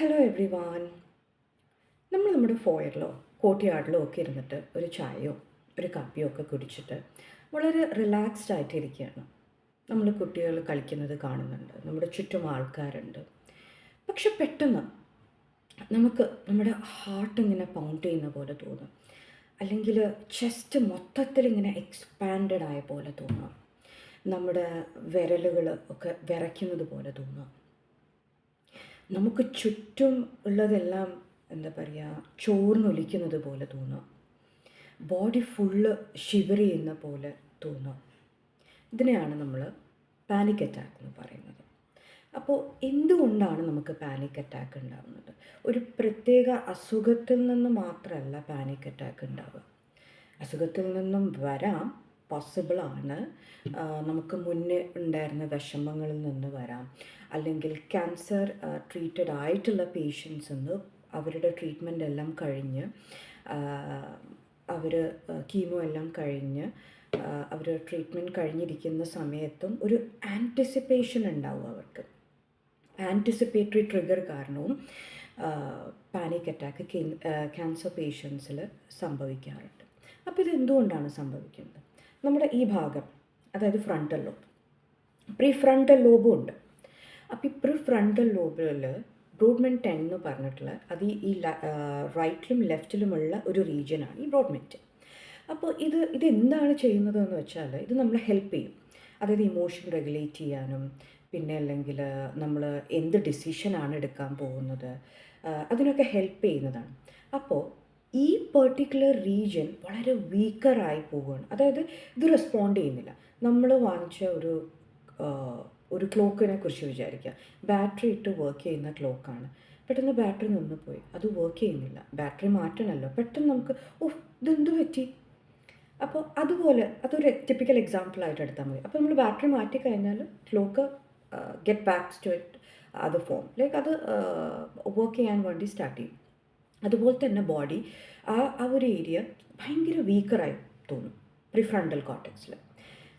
Hello every van നമ്മൾ നമ്മുടെ ഫോയറിലോ കോട്ടിയാടിലോ ഒക്കെ ഇരുന്നിട്ട് ഒരു ചായയോ ഒരു കാപ്പിയോ ഒക്കെ കുടിച്ചിട്ട് വളരെ റിലാക്സ്ഡ് ആയിട്ടിരിക്കുകയാണ്. നമ്മൾ കുട്ടികൾ കളിക്കുന്നത് കാണുന്നുണ്ട്. നമ്മുടെ ചുറ്റും ആൾക്കാരുണ്ട്. പക്ഷെ പെട്ടെന്ന് നമുക്ക് നമ്മുടെ ഹാർട്ട് ഇങ്ങനെ പൗണ്ട് ചെയ്യുന്ന പോലെ തോന്നും. അല്ലെങ്കിൽ ചെസ്റ്റ് മൊത്തത്തിൽ ഇങ്ങനെ എക്സ്പാൻഡഡ് ആയ പോലെ തോന്നാം. നമ്മുടെ വിരലുകൾ ഒക്കെ വിറയ്ക്കുന്നത് പോലെ തോന്നാം. നമുക്ക് ചുറ്റും ഉള്ളതെല്ലാം എന്താ പറയുക ചോർന്നൊലിക്കുന്നത് പോലെ തോന്നാം. ബോഡി ഫുള്ള് ഷിവർ ചെയ്യുന്ന പോലെ തോന്നാം. ഇതിനെയാണ് നമ്മൾ പാനിക് അറ്റാക്ക് എന്ന് പറയുന്നത്. അപ്പോൾ എന്തുകൊണ്ടാണ് നമുക്ക് പാനിക് അറ്റാക്ക് ഉണ്ടാകുന്നത് ഒരു പ്രത്യേക അസുഖത്തിൽ നിന്ന് മാത്രമല്ല പാനിക് അറ്റാക്ക് ഉണ്ടാവുക. അസുഖത്തിൽ നിന്നും വരാം പോസിബിളാണ് നമുക്ക് മുന്നേ ഉണ്ടായിരുന്ന വിഷമങ്ങളിൽ നിന്ന് വരാം. അല്ലെങ്കിൽ ക്യാൻസർ ട്രീറ്റഡ് ആയിട്ടുള്ള പേഷ്യൻസ് ഒന്ന് അവരുടെ ട്രീറ്റ്മെന്റ് എല്ലാം കഴിഞ്ഞ് അവർ കീമോ എല്ലാം കഴിഞ്ഞ് അവർ ട്രീറ്റ്മെന്റ് കഴിഞ്ഞിരിക്കുന്ന സമയത്തും ഒരു ആന്റിസിപ്പേഷൻ ഉണ്ടാവും അവർക്ക്. ആന്റിസിപ്പേറ്ററി ട്രിഗർ കാരണവും പാനിക് അറ്റാക്ക് ക്യാൻസർ പേഷ്യൻസിൽ സംഭവിക്കാറുണ്ട്. അപ്പോൾ ഇത് എന്തുകൊണ്ടാണ് സംഭവിക്കുന്നത്? നമ്മുടെ ഈ ഭാഗം അതായത് ഫ്രണ്ടൽ ലോബ് പ്രീ ഫ്രണ്ടൽ ലോബും ഉണ്ട്. അപ്പോൾ ഈ പ്രീ ഫ്രണ്ടൽ ലോബിൽ ബ്രോഡ്മെന്റ് ടെൻ എന്ന് പറഞ്ഞിട്ടുള്ള അത് ഈ റൈറ്റിലും ലെഫ്റ്റിലുമുള്ള ഒരു റീജിയനാണ് ഈ ബ്രോഡ്മെന്റ് അപ്പോൾ ഇത് ഇത് എന്താണ് ചെയ്യുന്നതെന്ന് വെച്ചാൽ ഇത് നമ്മളെ ഹെൽപ്പ് ചെയ്യും. അതായത് ഇമോഷൻ റെഗുലേറ്റ് ചെയ്യാനും പിന്നെ അല്ലെങ്കിൽ നമ്മൾ എന്ത് ഡിസിഷനാണ് എടുക്കാൻ പോകുന്നത് അതിനൊക്കെ ഹെൽപ്പ് ചെയ്യുന്നതാണ്. അപ്പോൾ ഈ പെർട്ടിക്കുലർ റീജിയൻ വളരെ വീക്കറായി പോവുകയാണ്. അതായത് ഇത് റെസ്പോണ്ട് ചെയ്യുന്നില്ല. നമ്മൾ വാങ്ങിച്ച ഒരു ഒരു ക്ലോക്കിനെ കുറിച്ച് വിചാരിക്കുക. ബാറ്ററി ഇട്ട് വർക്ക് ചെയ്യുന്ന ക്ലോക്കാണ് പെട്ടെന്ന് ബാറ്ററി നിന്ന് പോയി. അത് വർക്ക് ചെയ്യുന്നില്ല. ബാറ്ററി മാറ്റണമല്ലോ പെട്ടെന്ന് നമുക്ക് ഓ ഇതെന്ത് പറ്റി? അപ്പോൾ അതുപോലെ അതൊരു ടിപ്പിക്കൽ എക്സാമ്പിൾ ആയിട്ട് എടുത്താൽ മതി. അപ്പോൾ നമ്മൾ ബാറ്ററി മാറ്റി കഴിഞ്ഞാൽ clock get back to it അത് ഫോം ലൈക്ക് അത് വർക്ക് ചെയ്യാൻ വേണ്ടി സ്റ്റാർട്ട് ചെയ്യും. അതുപോലെ തന്നെ ബോഡി ആ ആ ഒരു ഏരിയ ഭയങ്കര വീക്കറായി തോന്നും പ്രിഫ്രണ്ടൽ കോട്ടക്സിൽ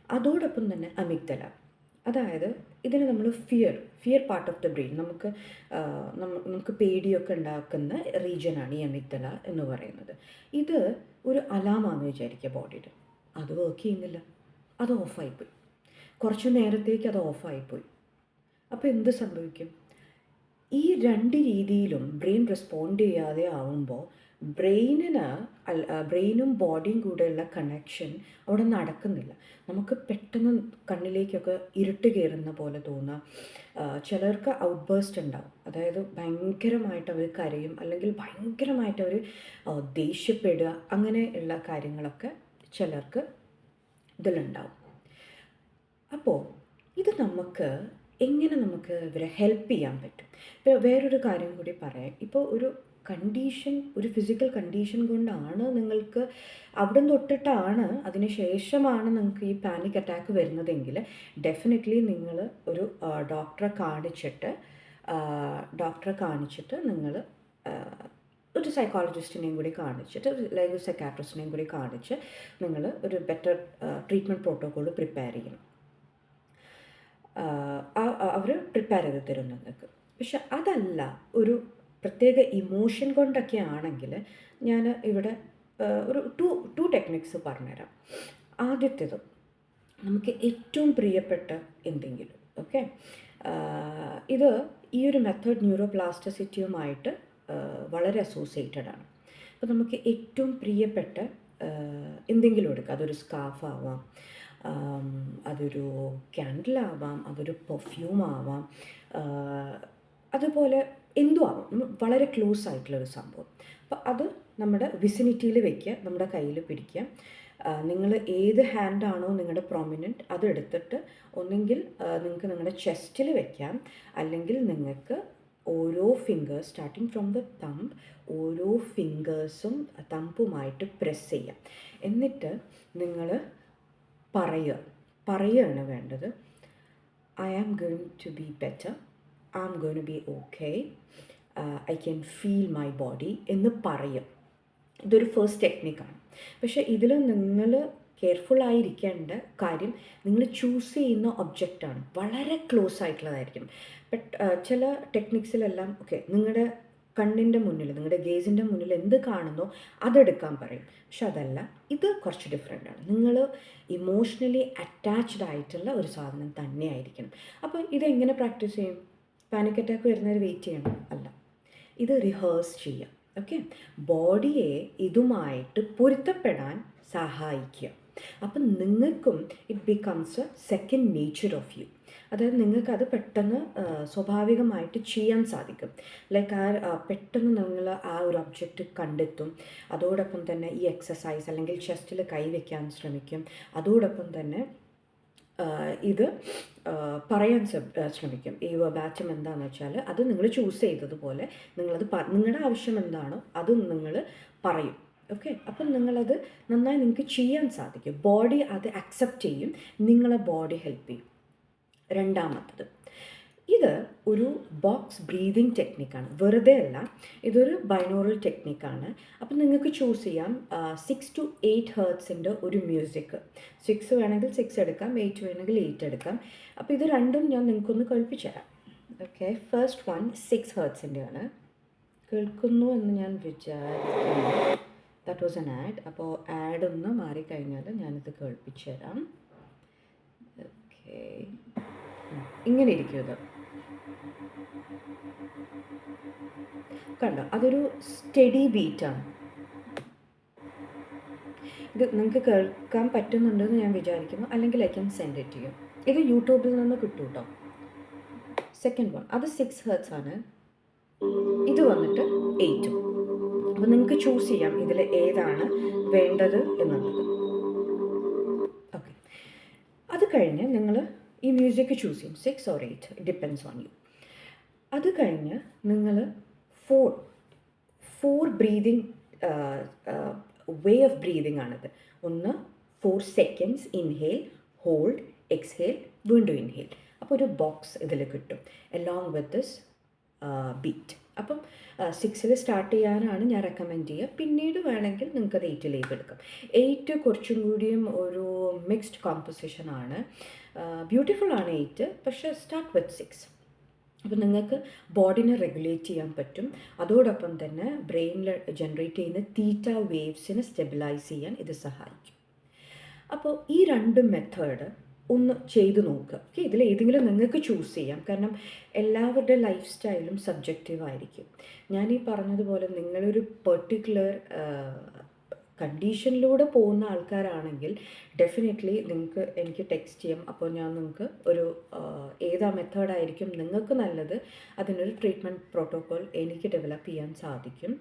അതോടൊപ്പം തന്നെ അമിഗ്ദല അതായത് ഇതിനെ നമ്മൾ fear fear part of the brain നമുക്ക് നമുക്ക് പേടിയൊക്കെ ഉണ്ടാക്കുന്ന റീജിയനാണ് ഈ അമിഗ്ദല എന്ന് പറയുന്നത്. ഇത് ഒരു അലാമാണെന്ന് വിചാരിക്കുക ബോഡിയുടെ അത് വർക്ക് ചെയ്യുന്നില്ല. അത് ഓഫായിപ്പോയി കുറച്ച് നേരത്തേക്ക് അത് ഓഫായിപ്പോയി അപ്പോൾ എന്ത് സംഭവിക്കും? ഈ രണ്ട് രീതിയിലും ബ്രെയിൻ റെസ്പോണ്ട് ചെയ്യാതെ ആവുമ്പോൾ ബ്രെയിനിന് ബ്രെയിനും ബോഡിയും കൂടെയുള്ള കണക്ഷൻ അവിടെ നടക്കുന്നില്ല. നമുക്ക് പെട്ടെന്ന് കണ്ണിലേക്കൊക്കെ ഇരുട്ട് കയറുന്ന പോലെ തോന്നുക ചിലർക്ക് ഔട്ട് ബേസ്റ്റ് ഉണ്ടാവും. അതായത് ഭയങ്കരമായിട്ട് അവർ കരയും അല്ലെങ്കിൽ ഭയങ്കരമായിട്ട് അവർ ദേഷ്യപ്പെടുക അങ്ങനെയുള്ള കാര്യങ്ങളൊക്കെ ചിലർക്ക് ഇതിലുണ്ടാവും. അപ്പോൾ ഇത് നമുക്ക് എങ്ങനെ നമുക്ക് ഇവരെ ഹെൽപ്പ് ചെയ്യാൻ പറ്റും? ഇപ്പോൾ വേറൊരു കാര്യം കൂടി പറയാം. ഇപ്പോൾ ഒരു കണ്ടീഷൻ ഒരു ഫിസിക്കൽ കണ്ടീഷൻ കൊണ്ടാണ് നിങ്ങൾക്ക് അവിടെ തൊട്ടിട്ടാണ് അതിന് ശേഷമാണ് നിങ്ങൾക്ക് ഈ പാനിക് അറ്റാക്ക് വരുന്നതെങ്കിൽ ഡെഫിനറ്റ്ലി നിങ്ങൾ ഒരു ഡോക്ടറെ കാണിച്ചിട്ട് ഡോക്ടറെ കാണിച്ചിട്ട് നിങ്ങൾ ഒരു സൈക്കോളജിസ്റ്റിനെയും കൂടി കാണിച്ചിട്ട് ലൈവ് സൈക്കാട്രിസ്റ്റിനെയും കൂടി കാണിച്ച് നിങ്ങൾ ഒരു ബെറ്റർ ട്രീറ്റ്മെന്റ് പ്രോട്ടോക്കോൾ പ്രിപ്പയർ ചെയ്യണം. അവർ പ്രിപ്പയർ ചെയ്ത് തരും നിങ്ങൾക്ക് പക്ഷെ അതല്ല ഒരു പ്രത്യേക ഇമോഷൻ കൊണ്ടൊക്കെ ആണെങ്കിൽ ഞാൻ ഇവിടെ ഒരു ടു ടു ടെക്നിക്സ് പറഞ്ഞുതരാം. ആദ്യത്തേത് നമുക്ക് ഏറ്റവും പ്രിയപ്പെട്ട എന്തെങ്കിലും ഓക്കെ ഇത് ഈ ഒരു മെത്തേഡ് ന്യൂറോപ്ലാസ്റ്റിസിറ്റിയുമായിട്ട് വളരെ അസോസിയേറ്റഡ് ആണ്. അപ്പോൾ നമുക്ക് ഏറ്റവും പ്രിയപ്പെട്ട എന്തെങ്കിലും എടുക്കാം. അതൊരു സ്കാഫ് ആവാം. അതൊരു ക്യാൻഡിലാവാം അതൊരു പെർഫ്യൂം ആവാം അതുപോലെ എന്തും ആവാം. വളരെ ക്ലോസ് ആയിട്ടുള്ളൊരു സംഭവം. അപ്പോൾ അത് നമ്മുടെ വിസിനിറ്റിയിൽ വെക്കുക നമ്മുടെ കയ്യിൽ പിടിക്കുക. നിങ്ങൾ ഏത് ഹാൻഡാണോ നിങ്ങളുടെ പ്രൊമിനന്റ് അതെടുത്തിട്ട് ഒന്നെങ്കിൽ നിങ്ങൾക്ക് നിങ്ങളുടെ ചെസ്റ്റിൽ വെക്കാം. അല്ലെങ്കിൽ നിങ്ങൾക്ക് ഓരോ fingers starting from the thumb ഓരോ ഫിംഗേഴ്സും തമ്പുമായിട്ട് പ്രസ് ചെയ്യാം. എന്നിട്ട് നിങ്ങൾ പറയുക. പറയുകയാണ് വേണ്ടത്. I am going to be better I am going to be okay I can feel my body എന്ന് പറയും ഇതൊരു ഫസ്റ്റ് ടെക്നിക്കാണ് പക്ഷേ ഇതിൽ നിങ്ങൾ കെയർഫുൾ ആയിരിക്കേണ്ട കാര്യം നിങ്ങൾ ചൂസ് ചെയ്യുന്ന ഒബ്ജക്റ്റാണ് വളരെ ക്ലോസ് ആയിട്ടുള്ളതായിരിക്കും ബട്ട് ചില ടെക്നിക്സിലെല്ലാം ഓക്കെ നിങ്ങളുടെ കണ്ണിന്റെ മുന്നിൽ നിങ്ങളുടെ ഗേസിന്റെ മുന്നിൽ എന്ത് കാണുന്നോ അതെടുക്കാൻ പറയും. പക്ഷെ അതല്ല ഇത് കുറച്ച് ഡിഫറെന്റ് ആണ്. നിങ്ങൾ ഇമോഷണലി അറ്റാച്ച്ഡ് ആയിട്ടുള്ള ഒരു സാധനം തന്നെയായിരിക്കണം. അപ്പോൾ ഇതെങ്ങനെ പ്രാക്ടീസ് ചെയ്യും? പാനിക് അറ്റാക്ക് വരുന്നവർ വെയിറ്റ് ചെയ്യണം. അല്ല ഇത് റിഹേഴ്സ് ചെയ്യാം ഓക്കെ ബോഡിയെ ഇതുമായിട്ട് പൊരുത്തപ്പെടാൻ സഹായിക്കുക. അപ്പം നിങ്ങൾക്കും it becomes a second nature of you അതായത് നിങ്ങൾക്ക് അത് പെട്ടെന്ന് സ്വാഭാവികമായിട്ട് ചെയ്യാൻ സാധിക്കും. ലൈക്ക് ആ പെട്ടെന്ന് നിങ്ങൾ ആ ഒരു ഒബ്ജക്റ്റ് കണ്ടെത്തും. അതോടൊപ്പം തന്നെ ഈ എക്സസൈസ് അല്ലെങ്കിൽ ചെസ്റ്റിൽ കൈവയ്ക്കാൻ ശ്രമിക്കും. അതോടൊപ്പം തന്നെ ഇത് പറയാൻ ശ്രമിക്കും. ഈ ബാച്ചം എന്താണെന്ന് വെച്ചാൽ അത് നിങ്ങൾ ചൂസ് ചെയ്തതുപോലെ നിങ്ങളത് നിങ്ങളുടെ ആവശ്യം എന്താണോ അത് നിങ്ങൾ പറയും. ഓക്കെ അപ്പം നിങ്ങളത് നന്നായി നിങ്ങൾക്ക് ചെയ്യാൻ സാധിക്കും. ബോഡി അത് അക്സെപ്റ്റ് ചെയ്യും. നിങ്ങളെ ബോഡി ഹെൽപ്പ് ചെയ്യും. രണ്ടാമത്തത്. ഇത് ഒരു ബോക്സ് ബ്രീതിങ് ടെക്നിക്കാണ് വെറുതെ അല്ല ഇതൊരു ബൈനോറൽ ടെക്നിക്കാണ് അപ്പം നിങ്ങൾക്ക് ചൂസ് ചെയ്യാം. സിക്സ് ടു എയ്റ്റ് ഹേർട്സിന്റെ ഒരു മ്യൂസിക് സിക്സ് വേണമെങ്കിൽ സിക്സ് എടുക്കാം എയ്റ്റ് വേണമെങ്കിൽ എയ്റ്റ് എടുക്കാം. അപ്പോൾ ഇത് രണ്ടും ഞാൻ നിങ്ങൾക്കൊന്ന് കേൾപ്പിച്ചു തരാം. ഓക്കെ ഫസ്റ്റ് വൺ സിക്സ് ഹേർട്സിന്റെ ആണ്. കേൾക്കുന്നു എന്ന് ഞാൻ വിചാരിക്കുന്നു. ദാറ്റ് വാസ് എൻ ആഡ് അപ്പോൾ ആഡ് ഒന്ന് മാറിക്കഴിഞ്ഞാൽ ഞാനിത് കേൾപ്പിച്ചു തരാം. ഓക്കെ. ഇങ്ങനെ ഇരിക്കും ഇത്. കണ്ടോ? അതൊരു സ്റ്റഡി ബീറ്റാണ്. ഇത് നിങ്ങൾക്ക് കേൾക്കാൻ പറ്റുന്നുണ്ടെന്ന് ഞാൻ വിചാരിക്കുന്നു. അല്ലെങ്കിൽ ഐ ക്യാൻ സെൻഡ് ഇറ്റ് ചെയ്യും ഇത് യൂട്യൂബിൽ നിന്ന് കിട്ടും കേട്ടോ സെക്കൻഡ് വൺ. അത് സിക്സ് ഹേർട്സ് ആണ്. ഇത് വന്നിട്ട് എയ്റ്റും. അപ്പോൾ നിങ്ങൾക്ക് ചൂസ് ചെയ്യാം ഇതിൽ ഏതാണ് വേണ്ടത് എന്നുള്ളത്. കഴിഞ്ഞ് നിങ്ങൾ ഈ മ്യൂസിക് ചൂസ് ചെയ്യും. Six or eight depends on you അത് കഴിഞ്ഞ് നിങ്ങൾ four four breathing way of breathing ആണിത്. ഒന്ന് four seconds inhale hold exhale വീണ്ടും ഇൻഹേൽ അപ്പോൾ ഒരു ബോക്സ് ഇതിൽ കിട്ടും എലോങ് വിത്ത് ദിസ് ബീറ്റ് അപ്പം സിക്സിൽ സ്റ്റാർട്ട് ചെയ്യാനാണ് ഞാൻ റെക്കമെൻഡ് ചെയ്യുക. പിന്നീട് വേണമെങ്കിൽ നിങ്ങൾക്ക് അത് എയ്റ്റിലേക്ക് എടുക്കാം. എയ്റ്റ് കുറച്ചും കൂടിയും ഒരു മിക്സ്ഡ് കോമ്പോസിഷൻ ആണ്. ബ്യൂട്ടിഫുൾ ആണ് എയ്റ്റ് പക്ഷേ സ്റ്റാർട്ട് വിത്ത് സിക്സ് അപ്പോൾ നിങ്ങൾക്ക് ബോഡിനെ റെഗുലേറ്റ് ചെയ്യാൻ പറ്റും. അതോടൊപ്പം തന്നെ ബ്രെയിനിൽ ജനറേറ്റ് ചെയ്യുന്ന തീറ്റ വേവ്സിനെ സ്റ്റെബിലൈസ് ചെയ്യാൻ ഇത് സഹായിക്കും. അപ്പോൾ ഈ രണ്ട് മെത്തേഡ് ഒന്ന് ചെയ്ത് നോക്കുക. ഓക്കെ ഇതിൽ ഏതെങ്കിലും നിങ്ങൾക്ക് ചൂസ് ചെയ്യാം. കാരണം എല്ലാവരുടെ ലൈഫ് സ്റ്റൈലും സബ്ജക്റ്റീവ് ആയിരിക്കും. ഞാൻ ഈ പറഞ്ഞതുപോലെ നിങ്ങളൊരു പെർട്ടിക്കുലർ കണ്ടീഷനിലൂടെ പോകുന്ന ആൾക്കാരാണെങ്കിൽ ഡെഫിനറ്റ്ലി നിങ്ങൾക്ക് എനിക്ക് ടെക്സ്റ്റ് ചെയ്യാം. അപ്പോൾ ഞാൻ നിങ്ങൾക്ക് ഒരു ഏതാ മെത്തേഡായിരിക്കും നിങ്ങൾക്ക് നല്ലത് അതിനൊരു ട്രീറ്റ്മെന്റ് പ്രോട്ടോക്കോൾ എനിക്ക് ഡെവലപ്പ് ചെയ്യാൻ സാധിക്കും.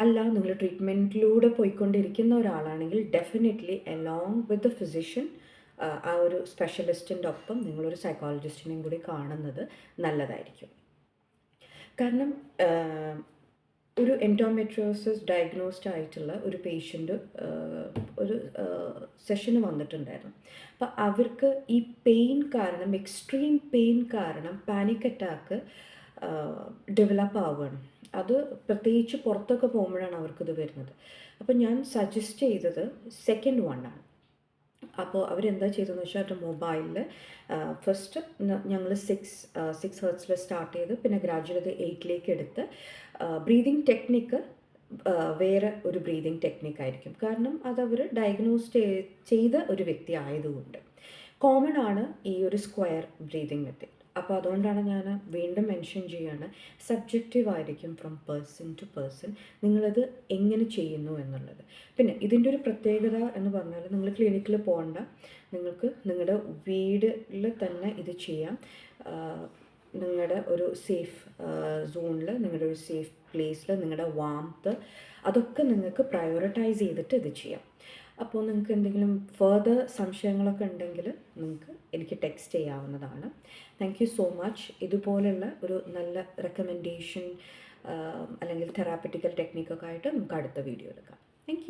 അല്ല നിങ്ങൾ ട്രീറ്റ്മെന്റിലൂടെ പോയിക്കൊണ്ടിരിക്കുന്ന ഒരാളാണെങ്കിൽ definitely along with the physician ആ ഒരു സ്പെഷ്യലിസ്റ്റിന്റെ ഒപ്പം നിങ്ങളൊരു സൈക്കോളജിസ്റ്റിനെയും കൂടി കാണുന്നത് നല്ലതായിരിക്കും. കാരണം ഒരു എൻഡോമെട്രിയോസിസ് ഡയഗ്നോസ്ഡ് ആയിട്ടുള്ള ഒരു പേഷ്യന്റ് ഒരു സെഷന് വന്നിട്ടുണ്ടായിരുന്നു. അപ്പോൾ അവർക്ക് ഈ പെയിൻ കാരണം എക്സ്ട്രീം പെയിൻ കാരണം പാനിക് അറ്റാക്ക് ഡെവലപ്പ് ആവുകയാണ്. അത് പ്രത്യേകിച്ച് പുറത്തൊക്കെ പോകുമ്പോഴാണ് അവർക്കിത് വരുന്നത്. അപ്പോൾ ഞാൻ സജസ്റ്റ് ചെയ്തത് സെക്കൻഡ് വണ്ണാണ് അപ്പോൾ അവരെന്താ ചെയ്തതെന്ന് വെച്ചാൽ അവരുടെ മൊബൈലിൽ ഫസ്റ്റ് ഞങ്ങൾ സിക്സ് സിക്സ് ഹേർട്സിൽ സ്റ്റാർട്ട് ചെയ്ത് പിന്നെ ഗ്രാജുവൽ അത് എയ്റ്റിലേക്ക് എടുത്ത് ബ്രീതിങ് ടെക്നിക്ക് വേറെ ഒരു ബ്രീതിങ് ടെക്നിക്കായിരിക്കും കാരണം അതവർ ഡയഗ്നോസ് ചെയ്ത ഒരു വ്യക്തി ആയതുകൊണ്ട്. കോമൺ ആണ് ഈ ഒരു സ്ക്വയർ ബ്രീതിങ് മെത്തേഡ്. അപ്പോൾ അതുകൊണ്ടാണ് ഞാൻ വീണ്ടും മെൻഷൻ ചെയ്യാണ് സബ്ജക്റ്റീവ് ആയിരിക്കും ഫ്രം പേഴ്സൺ ടു പേഴ്സൺ നിങ്ങളത് എങ്ങനെ ചെയ്യുന്നു എന്നുള്ളത്. പിന്നെ ഇതിന്റെ ഒരു പ്രത്യേകത എന്ന് പറഞ്ഞാൽ നിങ്ങൾ ക്ലിനിക്കിൽ പോകണ്ട. നിങ്ങൾക്ക് നിങ്ങളുടെ വീടിൽ തന്നെ ഇത് ചെയ്യാം. നിങ്ങളുടെ ഒരു സേഫ് സോണിൽ നിങ്ങളുടെ ഒരു സേഫ് പ്ലേസിൽ നിങ്ങളുടെ വാംത്ത് അതൊക്കെ നിങ്ങൾക്ക് പ്രയോറിറ്റൈസ് ചെയ്തിട്ട് ഇത് ചെയ്യാം. അപ്പോൾ നിങ്ങൾക്ക് എന്തെങ്കിലും ഫർദർ സംശയങ്ങളൊക്കെ ഉണ്ടെങ്കിൽ നിങ്ങൾക്ക് എനിക്ക് ടെക്സ്റ്റ് ചെയ്യാവുന്നതാണ്. താങ്ക് യു സോ മച്ച് ഇതുപോലുള്ള ഒരു നല്ല റെക്കമെൻഡേഷൻ അല്ലെങ്കിൽ തെറാപ്പറ്റിക്കൽ ടെക്നിക്കൊക്കെ ആയിട്ട് നമുക്ക് അടുത്ത വീഡിയോ എടുക്കാം താങ്ക്